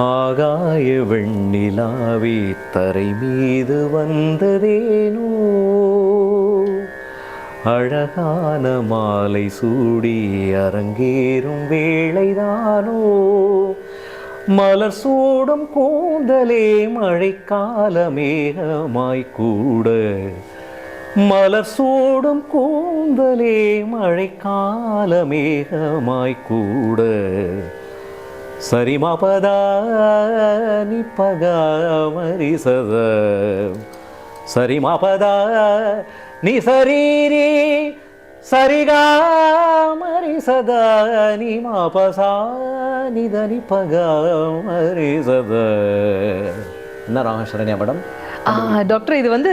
ஆகாய வெண்ணிலாவே தரை மீது வந்ததேனோ? அழகான மாலை சூடி அரங்கேறும் வேளைதானோ? மலர் சூடும் கூந்தலே மழைக்கால மேகமாய் கூட. மலர் சூடும் கூந்தலே மழைக்கால மேகமாய் கூட. சரிமா பதா நி பகா மரி சத சரிமா பதா நீ சரீரி சரிகா மரி சதா நீ மா பசா நிதனி பகா மரி சத என்ன ராமேஸ்வரன்யா மேடம்? ஆ, டாக்டர் இது வந்து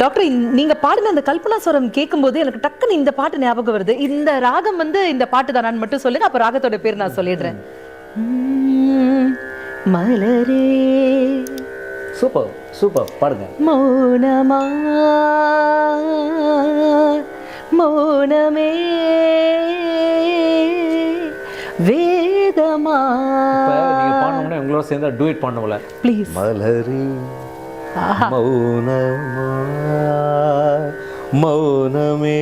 டாக்டர் நீங்க பாடின அந்த கல்பனா ஸ்வரம் கேட்கும்போது எனக்கு டக்குன்னு இந்த பாட்டு ஞாபகம் வருது. இந்த ராகம் வந்து இந்த பாட்டு தானான்னு மட்டும் சொல்லுங்க அப்ப ராகத்தோட பேர் நான் சொல்லிடுறேன். மலரே. சூப்பர் சூப்பர் பாடுங்க. மௌனமா மௌனமே. வேதமா. நீங்கள் பாடணும்னா உங்களோட சேர்ந்து டூயிட் பண்ணல ப்ளீஸ் மலரி. மௌனமா மௌனமே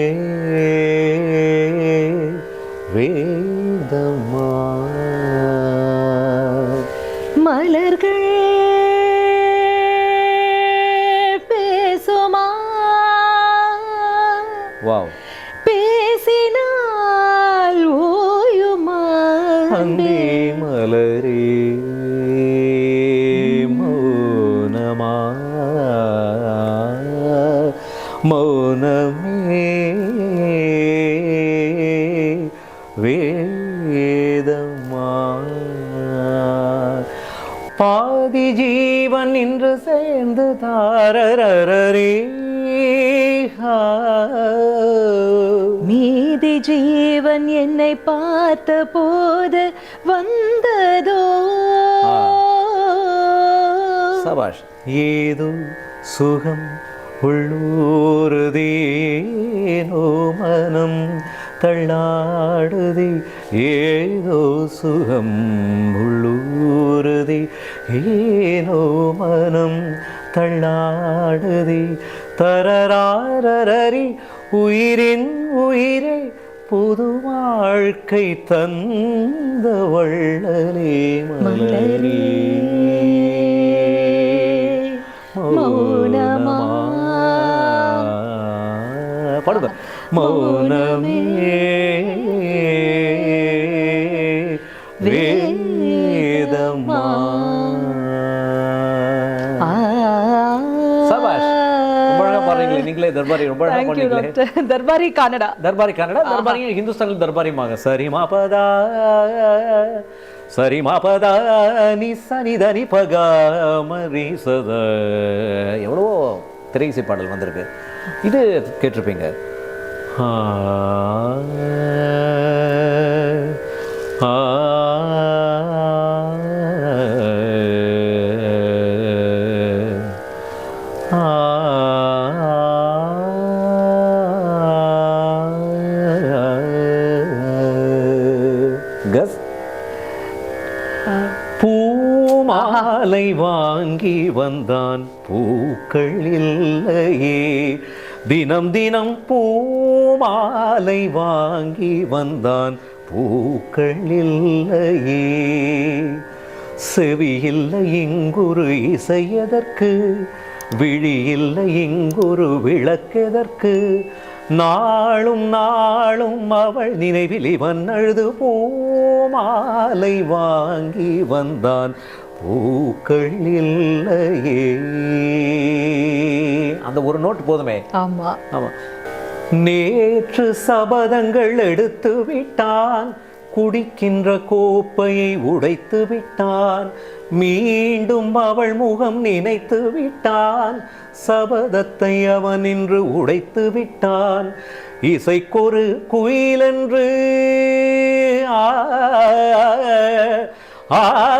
வேதமா மலர்கள் பேசுமா? வாவ். பேசினால் ஓயுமா? அன்பே மலரே. ஜீவன் இன்று சேர்ந்து தாரரரே மீதி ஜீவன் என்னை பார்த்த போது வந்ததோ சபாஷ். ஏதோ சுகம் உள்ளூருதேனோ மனம் தள்ளாடுதே. ஏதோ சுகம் உள்ளூருதே. ஏனோ மனம் தள்ளாடுதே தரராரரி உயிரின் உயிரே புது வாழ்க்கை தந்த வள்ளலே மலரே. மௌனமா. பாடுங்க. மௌனமே. தர்பாரி ரொம்ப தர்பாரி கனடா தர்பாரி கன்னடா. தர்பாரி ஹிந்துஸ்தானில் தர்பாரிமாங்க சரி மாபதா சரி மாபதா நி சனி தனி பகா மரி சத எவ்வளவோ திரையிசை பாடல் வந்திருக்கு. இது கேட்டிருப்பீங்க. ஆ, ஆ, மாலை வாங்கி வந்தான். பூக்கள் இல்லையே. தினம் தினம் பூ மாலை வாங்கி வந்தான். பூக்கள் இல்லையே. செவியில்லை இங்குரு இசையதற்கு. விழி இல்லை இங்குரு விளக்கெதற்கு. நாளும் நாளும் அவள் நினைவில் இவன் அழுது பூமாலை வாங்கி வந்தான். பூக்கள் இல்லையே அந்த ஒரு நோட்டு போதுமே. ஆமா. ஆமா. நேற்று சபதங்கள் எடுத்து விட்டான். குடிக்கின்ற கோப்பையை உடைத்து விட்டான். மீண்டும் அவள் முகம் நினைத்து விட்டான். சபதத்தை அவன் இன்று உடைத்து விட்டான். இசைக்கொரு குயிலென்று. ஆ ஆ ஆ ஆ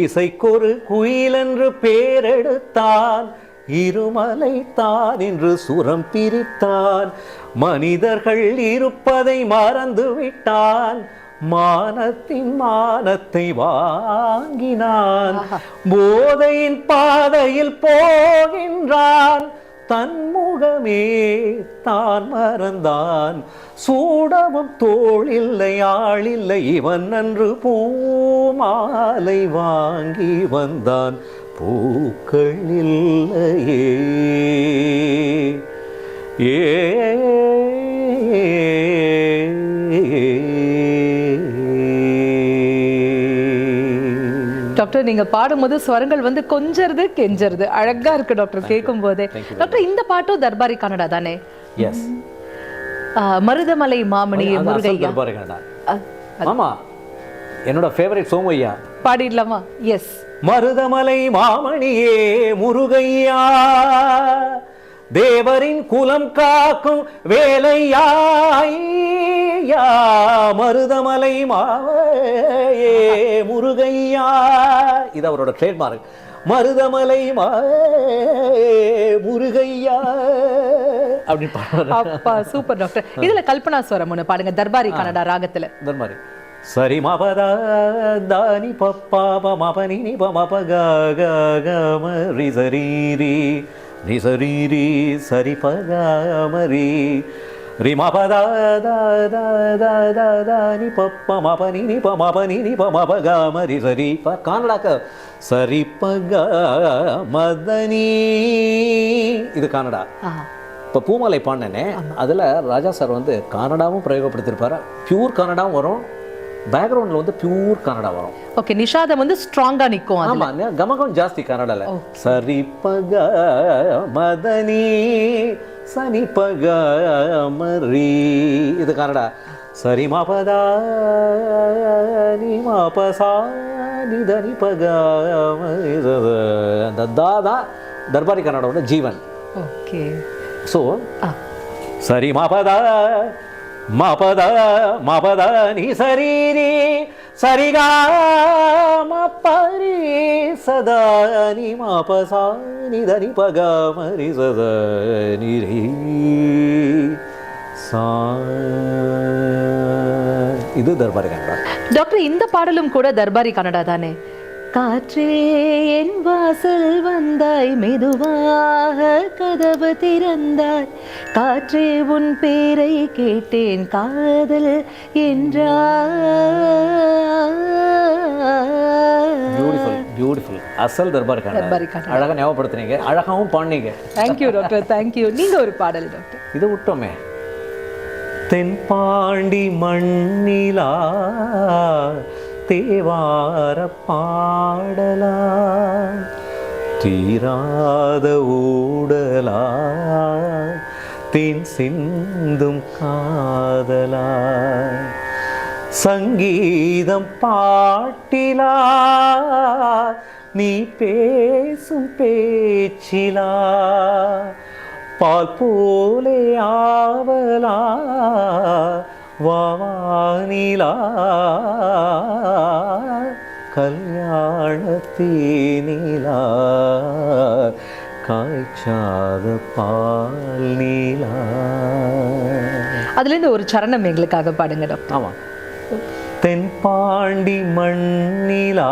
இசைக்கொரு குயிலென்று பேரெடுத்தான் இருமலை தான் என்று சுரம் பிரித்தான் மனிதர்கள் இருப்பதை மறந்து விட்டான் மானத்தின் மானத்தை வாங்கினான். போதையின் பாதையில் போகின்றான். தன் முகமே தான் மறந்தான். சூடவும் தோளில்லை ஆளில்லை இவன் அன்று பூமாலை வாங்கி வந்தான். பூக்கள் இல்லையே. ஏ டாக்டர் நீங்க பாடும்போது ஸ்வரங்கள் வந்து கொஞ்சறது கெஞ்சறது. அழகா இருக்கு டாக்டர் கேட்கும் போதே டாக்டர் இந்த பாட்டும் தர்பாரி கன்னடா தானே? எஸ் மருதமலை மாமணி முருகையா? ஆமா என்னோட ஃபேவரட் சோமையா பாடிடலாமா? எஸ் மருதமலை மாமணியே முருகையா. தேவரின் குலம் காக்கும் வேலையாய்யா மருதமலை மாயே முருகையா. இது அவரோட ட்ரேட்மார்க் மருதமலை முருகையா. அப்படின்னு சூப்பர் டாக்டர் இதுல கல்பனா ஸ்வரம் ஒண்ணு பாடுங்க தர்பாரி கன்னடா ராகத்துல. மாதிரி சரி மபத தானி பப்பாப மபனி நிப மப க க சரி ரி ரி சரி ரி சரி ரி ரி மபத த த த பப்ப மபனி நிப மபனி நிப மப க சரி ப கானடாக்க சரி ப மதனி இது கானடா இப்போ பூமலை பாடினேனே அதில் ராஜா சார் வந்து கன்னடாவும் பிரயோகப்படுத்தியிருப்பாரு பியூர் கன்னடாவும் வரும் பேக்ரவுண்டில் வந்து பியூர் கன்னடா வரும். ஓகே நிஷாதம் வந்து ஸ்ட்ராங்கா நிக்கும் அது ஆமா நே- கமகம் ஜாஸ்தி கன்னடால சரி பக மதனி சனி பக மரி. இது கன்னடா சரி மாபதா நீ மாபசா நிதனி பக. அந்த தா தான் தர்பாரி கன்னடாவோட ஜீவன். ஓகே ஸோ சரி மபத மபத மபத நீ சரீரி சரிகா மப்பரி சதா நீ மாபசா நீ தனி பக மரி சத நிரி இது தர்பாரி கன்னடா. டாக்டர் இந்த பாடலும் கூட தர்பாரி கன்னடா தானே? காற்றே என் வாசல் வந்தாய் மெதுவாக கதவு திறந்தாய் காற்றே உன் பேரை கேட்டேன் காதல் என்றாய் பியூட்டிஃபுல் அசல் தர்பார் தர்பாரி கன்னடா கன்னடா. அழகா ஞாபகப்படுத்துனீங்க. அழகாவும் பாடினீங்க. தேங்க்யூ டாக்டர் தேங்க்யூ நீங்க ஒரு பாடல் டாக்டர் இது விட்டோமே தென்பாண்டி மண்ணிலா தேவார பாடலா தீராத ஊடலா தென் சிந்தும் காதலாய் சங்கீதம் பாட்டிலா நீ பேசும் பேச்சிலா பால் போலே ஆவலா வானிலா கல்யாணத்தீனிலா காய்ச்சாத பால் நீலா. அதுல இருந்து ஒரு சரணம் எங்களுக்காக பாடுங்க டாக்டர். ஆமாம் தென்பாண்டி மண்ணிலா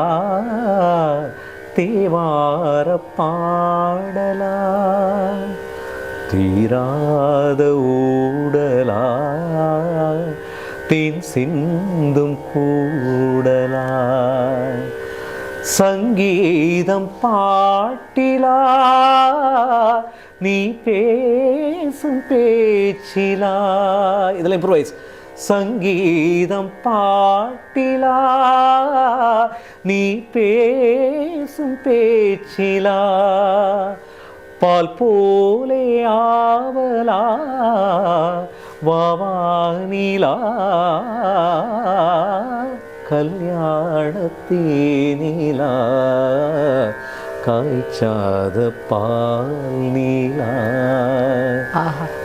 தேவார பாடலா. தீராத ஊடலா தேன் சிந்தும் கூடலா சங்கீதம் பாட்டிலா நீ பேசும் பேச்சிலா. இதில் இம்ப்ரூவைஸ் சங்கீதம் பாட்டிலா நீ பேசும் பேச்சிலா. பால் போலே ஆவலா வாவானிலா கல்யாணத்தீனிலா காய்ச்சாத பால் நீலா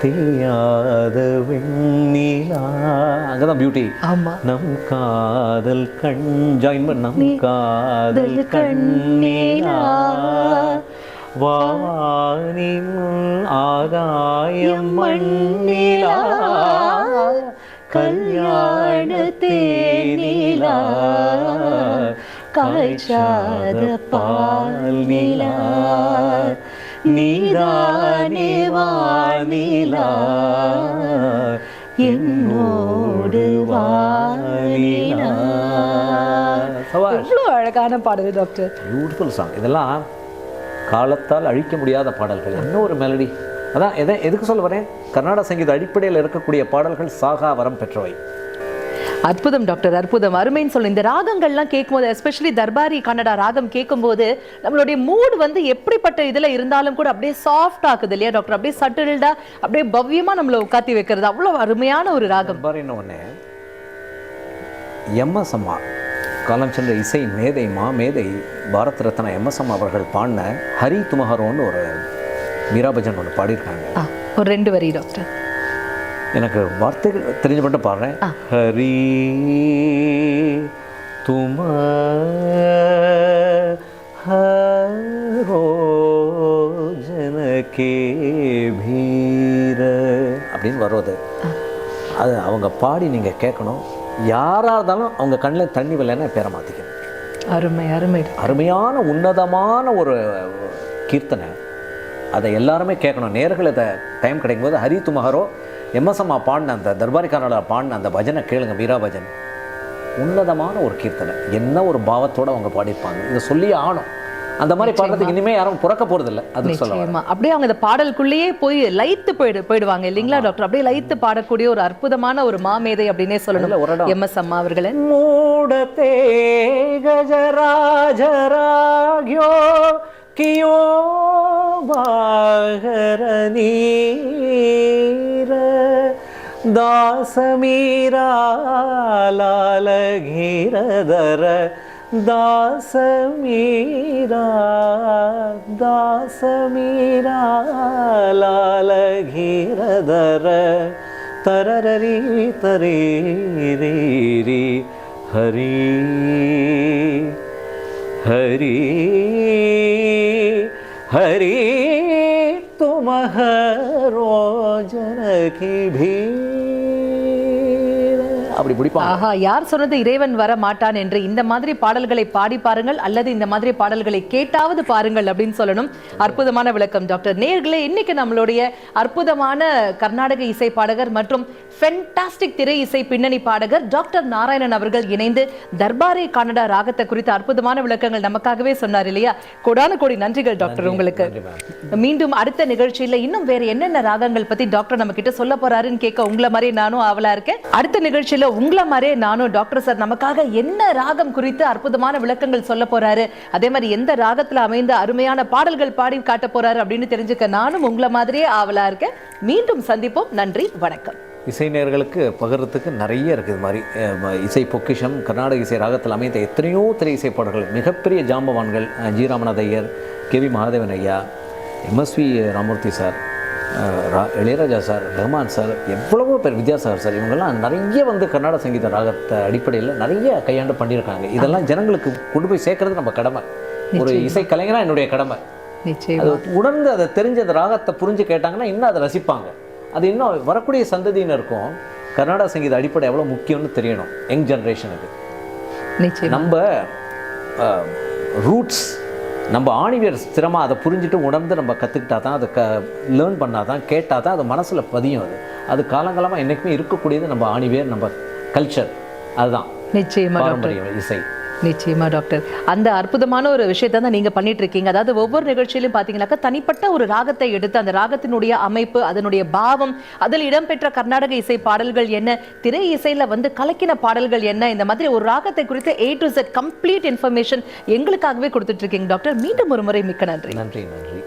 தெரியாத வெண்ணிலா அங்கதான் பியூட்டி நம் காதல் கண் ஜாயின் பண்ண நம் காதல் கண்ணீலா வானின் ஆகாயம் மண்ணிலா கல்யாண தேனிலா காய்ச்சாத பால் நிலா நீதானே வானிலா என்னோடு வானிலா சவாஷ் எவ்வளவு அழகான பாடல் டாக்டர். பியூட்டிஃபுல் சாங் இதெல்லாம் காலத்தால் அழிக்க முடியாத பாடல்கள். என்ன ஒரு மெலடி அதான் எதை எதுக்கு சொல்ல வரேன்? கர்நாடக சங்கீத அடிப்படையில் இருக்கக்கூடிய பாடல்கள் சாகா வரம் பெற்றவை. அற்புதம் டாக்டர் அற்புதம். அருமைன்னு சொல்லு இந்த ராகங்கள்லாம் கேட்கும்போது எஸ்பெஷலி தர்பாரி கன்னடா ராகம் கேட்கும்போது நம்மளுடைய மூட் வந்து எப்படிப்பட்ட இதுல இருந்தாலும் கூட அப்படியே சாஃப்ட் ஆக்குது இல்லையா டாக்டர்? அப்படியே சட்டில்டா அப்படியே பவ்யமா நம்மள உட்காத்தி வைக்கிறது. அவ்வளவு அருமையான ஒரு ராகம். பாருன்னு ஒன்று எம்எஸ் அம்மா காலம் சென்ற இசை மேதை மா மேதை பாரத் ரத்னா எம்எஸ் அம்மா அவர்கள் பாடின ஹரி துமஹரோன்னு ஒரு மீராபஜன் ஒன்று பாடியிருக்காங்க. ஒரு ரெண்டு வரி டாக்டர். எனக்கு வார்த்தைகள் தெரிஞ்ச மட்டும் பாடுறேன். ஹரி தும ஹரோ ஜனகே பீர அப்படின்னு வருவது அது. அவங்க பாடி நீங்கள் கேட்கணும். யாராக இருந்தாலும் அவங்க கண்ணில் தண்ணி வரலைன்னா பேரை மாற்றிக்கணும் அருமை அருமை. அருமையான உன்னதமான ஒரு கீர்த்தனை. அதை எல்லாருமே கேட்கணும். நேர்கள் டைம் கிடைக்கும்போது ஹரி துமஹரோ எம்எஸ்எம்மா பாடின அந்த தர்பாரிக்காரோட பாடின அந்த பஜனை கேளுங்க வீராபஜன். உன்னதமான ஒரு கீர்த்தனை. என்ன ஒரு பாவத்தோடு அவங்க பாடிப்பாங்க. இதை சொல்லியே ஆணும் அந்த மாதிரி பாடுறதுக்கு இனிமே யாரும் புறக்க போறது இல்ல அது சொல்லலாம் அப்படியே அவங்க இந்த பாடலுக்குள்ளேயே போய் லைத்து போயிடு போயிடுவாங்க இல்லைங்களா டாக்டர்? அப்படியே லைத்து பாடக்கூடிய ஒரு அற்புதமான ஒரு மாமேதை அப்படின்னே சொல்லணும். எம் எஸ் அம்மா அவர்களே. மூடத்தே கஜராஜராகியோ கியோ பாகரணீ ദാസമീരാ ലാലഗീരധര ദാസമീരാ ദാസമീരാ ലാലഗീരധര തരരരി തരീരീരി ഹരി ഹരി ഹരി തുമഹ रो जन की भी அப்படி பிடிப்பாங்க. ஆஹா யார் சொன்னது இறைவன் வர மாட்டான் என்று? இந்த மாதிரி பாடல்களை பாடி பாருங்கள் அல்லது இந்த மாதிரி பாடல்களை கேட்டாவது பாருங்கள் அப்படின்னு சொல்லணும். அற்புதமான விளக்கம். டாக்டர் நேர்களே இன்னைக்கு நம்மளுடைய அற்புதமான கர்நாடக இசை பாடகர் மற்றும் ஃபென்டாஸ்டிக் திரை இசை பின்னணி பாடகர் டாக்டர் நாராயணன் அவர்கள் இணைந்து தர்பாரே கன்னடா ராகத்தை குறித்த அற்புதமான விளக்கங்கள் நமக்காகவே சொன்னார் இல்லையா? கொடான கோடி நன்றிகள் டாக்டர் உங்களுக்கு. மீண்டும் அடுத்த நிகழ்ச்சியில இன்னும் வேற என்னென்ன ராகங்கள் பத்தி டாக்டர் நம்ம கிட்ட சொல்ல போறாருன்னு கேட்க உங்களை மாதிரி நானும் ஆவலா இருக்கேன். அடுத்த நிகழ்ச்சியில உங்களை மாதிரியே நானும் டாக்டர் சார் நமக்காக என்ன ராகம் குறித்து அற்புதமான விளக்கங்கள் சொல்ல போறாரு? அதே மாதிரி எந்த ராகத்துல அமைந்த அருமையான பாடல்கள் பாடி காட்ட போறாரு அப்படின்னு தெரிஞ்சுக்க நானும் உங்களை மாதிரியே ஆவலா இருக்கேன். மீண்டும் சந்திப்போம். நன்றி. வணக்கம். இசை நேயர்களுக்கு பகிர்றதுக்கு நிறைய இருக்குது இது மாதிரி. இசை பொக்கிஷம் கர்நாடக இசை ராகத்தில் அமைந்த எத்தனையோ திரை இசை பாடல்கள். மிகப்பெரிய ஜாம்பவான்கள் G. Ramanatha Iyer K. V. Mahadevan ஐயா MSV Ramamurthy sir Ilaiyaraaja sir Rahman sir எவ்வளவோ பேர் வித்யாசாகர் சார் இவங்கெல்லாம் நிறைய வந்து கர்நாடக சங்கீத ராகத்தை அடிப்படையில் நிறைய கையாண்டு பண்ணியிருக்காங்க. இதெல்லாம் ஜனங்களுக்கு கொண்டு போய் சேர்க்கறது நம்ம கடமை. ஒரு இசை கலைஞனா என்னுடைய கடமை. அது உணர்ந்து அதை தெரிஞ்ச அந்த ராகத்தை புரிஞ்சு கேட்டாங்கன்னா இன்னும் அதை ரசிப்பாங்க. அது இன்னும் வரக்கூடிய சந்ததியினருக்கும் கர்நாடக சங்கீத அடிப்படை எவ்வளோ முக்கியம்னு தெரியணும் யங் ஜென்ரேஷனுக்கு. நம்ம ரூட்ஸ் நம்ம ஆணிவியர் ஸ்திரமாக அதை புரிஞ்சுட்டு உணர்ந்து நம்ம கற்றுக்கிட்டா தான் அதை க லேர்ன் பண்ணால் தான் கேட்டால் தான் அது மனசில் பதியும் அது. அது காலங்காலமாக என்றைக்குமே இருக்கக்கூடியது நம்ம ஆணிவேர் நம்ம கல்ச்சர் அதுதான். நிச்சயமா டாக்டர் பாரம்பரியம் இசை. நிச்சயமா டாக்டர் அந்த அற்புதமான ஒரு விஷயத்தை தான் நீங்க பண்ணிட்டு இருக்கீங்க அதாவது ஒவ்வொரு நிகழ்ச்சியிலும் பாத்தீங்கன்னாக்கா தனிப்பட்ட ஒரு ராகத்தை எடுத்து அந்த ராகத்தினுடைய அமைப்பு அதனுடைய பாவம் அதில் இடம்பெற்ற கர்நாடக இசை பாடல்கள் என்ன திரை இசையில வந்து கலக்கின பாடல்கள் என்ன இந்த மாதிரி ஒரு ராகத்தை குறித்து A to Z complete information எங்களுக்காகவே கொடுத்துட்டு இருக்கீங்க டாக்டர் மீண்டும் ஒரு முறை மிக்க நன்றி. நன்றி நன்றி.